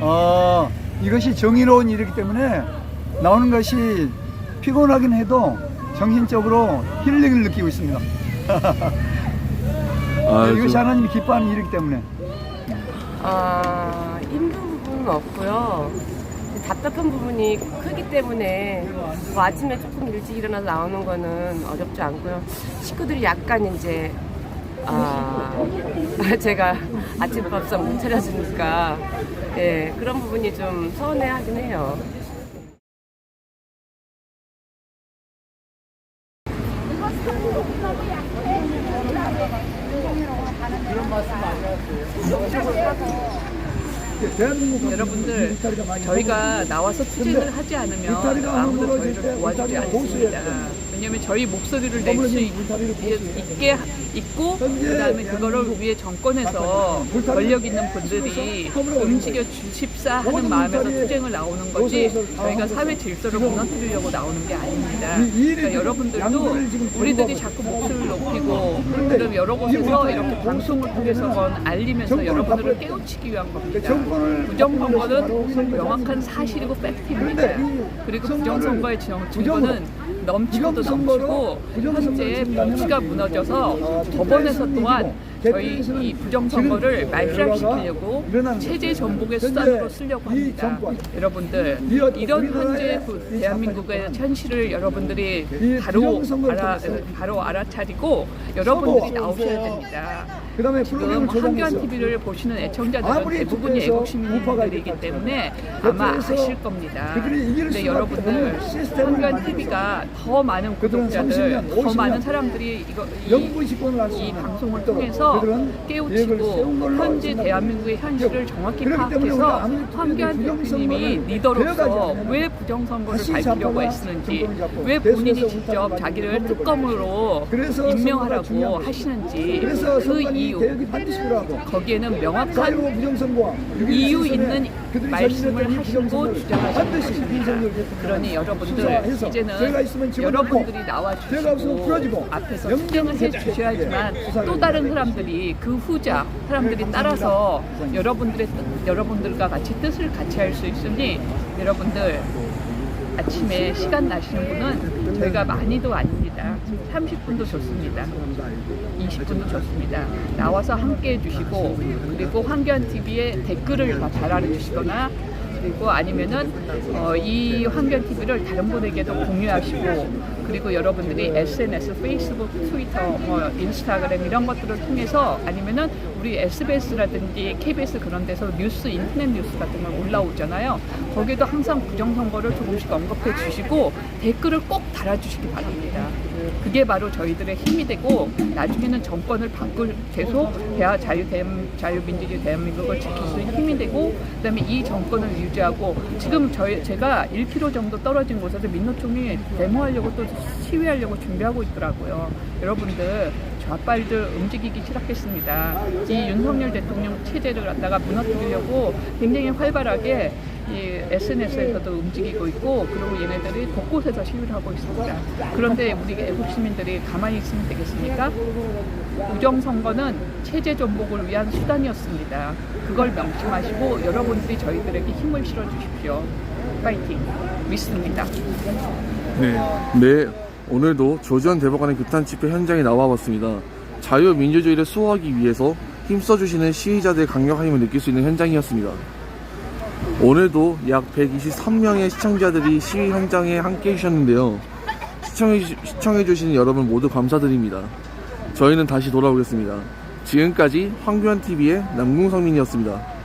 아, 이것이 정의로운 일이기 때문에 나오는 것이 피곤하긴 해도 정신적으로 힐링을 느끼고 있습니다. 아, 이것이 저- 하나님이 기뻐하는 일이기 때문에. 아, 힘든 부분은 없고요. 답답한 부분이 크기 때문에 뭐 아침에 조금 일찍 일어나서 나오는 거는 어렵지 않고요. 식구들이 약간 이제 아, 제가 아침밥상 못 차려주니까 예, 그런 부분이 좀 서운해하긴 해요. 여러분들 저희가 나와서 투쟁을 하지 않으면 아무도 저희를 도와주지 않습니다. 왜냐하면 저희 목소리를 낼 수 있게 있고 그다음에 그거를 위해 정권에서 권력 있는 분들이 움직여 주십사 하는 마음에서 투쟁을 나오는 거지 저희가 사회 질서를 무너뜨리려고 나오는 게 아닙니다. 그러니까 여러분들도 우리들이 자꾸 목소리를 높이고 그럼 여러 곳에서 이렇게 방송을 통해서건 알리면서 여러분들을 깨우치기 위한 겁니다. 부정선거는 명확한 사실이고 팩트입니다. 그리고 부정선거의 정- 증거는 넘치고도 넘치고 현재 정치가 무너져서 법원에서 또한 저희 이 부정선거를 말살시키려고 체제 전복의 수단으로 쓰려고 합니다. 여러분들 이런 현재 그 대한민국의 현실을 여러분들이 바로 알아 바로 알아차리고 여러분들이 나오셔야 됩니다. 그다음에 지금 조정해서 TV를 보시는 애청자들은 대부분이 투표해서 애국 우파가 시민들이기 있겠다. 때문에 아마 아실 겁니다. 근데 여러분들 만들어서 TV가 더 많은 구독자들, 30년, 더 50년 많은 사람들이 이거 이, 이 방송을 있도록 통해서 깨우치고 현재. 대한민국의 현실을 정확히 파악해서 황교안 대표님이 리더로서 왜 부정선거를 밝히려고 애쓰는지 잡고 왜 본인이 직접 자기를 특검으로 임명하라고 하시는지 그 이유 거기에는 명확한 이유 있는 말씀을 하시고 주장하시는 것입니다. 그러니 여러분들 이제는 여러분들이 나와주시고 앞에서 투쟁을 해 대책, 주셔야지만 예, 또 다른 해야 사람들이 그 후자 사람들이 네, 따라서. 여러분들의 뜻, 여러분들과 같이 뜻을 같이 할 수 있으니 여러분들 아침에 시간 나시는 분은 저희가 많이도 아닙니다. 30분도 좋습니다. 20분도 좋습니다. 나와서 함께 해주시고 그리고 황교안 TV에 댓글을 알아주시거나 그리고 아니면은 어, 이 환경 TV를 다른 분에게도 공유하시고 그리고 여러분들이 SNS, 페이스북, 트위터, 뭐 인스타그램 이런 것들을 통해서 아니면은 우리 SBS라든지 KBS 그런 데서 뉴스, 인터넷 뉴스 같은 거 올라오잖아요. 거기에도 항상 부정선거를 조금씩 언급해 주시고 댓글을 꼭 달아주시기 바랍니다. 그게 바로 저희들의 힘이 되고 나중에는 정권을 바꿀 계속 대화 자유 대한 자유민주주의 대한민국을 지킬 수 있는 힘이 되고 그다음에 이 정권을 유지하고 지금 저희 제가 1km 정도 떨어진 곳에서 민노총이 데모하려고 또 시위하려고 준비하고 있더라고요. 여러분들 좌빨들 움직이기 시작했습니다. 이 윤석열 대통령 체제를 갖다가 무너뜨리려고 굉장히 활발하게 이 SNS에서도 움직이고 있고 그리고 얘네들이 곳곳에서 시위를 하고 있습니다. 그런데 우리 애국 시민들이 가만히 있으면 되겠습니까? 부정선거는 체제 전복을 위한 수단이었습니다. 그걸 명심하시고 여러분들이 저희들에게 힘을 실어 주십시오. 파이팅! 믿습니다. 네. 네. 오늘도 조지현 대법관의 규탄 집회 현장에 나와봤습니다. 자유민주주의를 수호하기 위해서 힘써주시는 시위자들의 강력한 힘을 느낄 수 있는 현장이었습니다. 오늘도 약 123명의 시청자들이 시위 현장에 함께 해주셨는데요. 시청해, 시청해주신 여러분 모두 감사드립니다. 저희는 다시 돌아오겠습니다. 지금까지 황교안TV의 남궁성민이었습니다.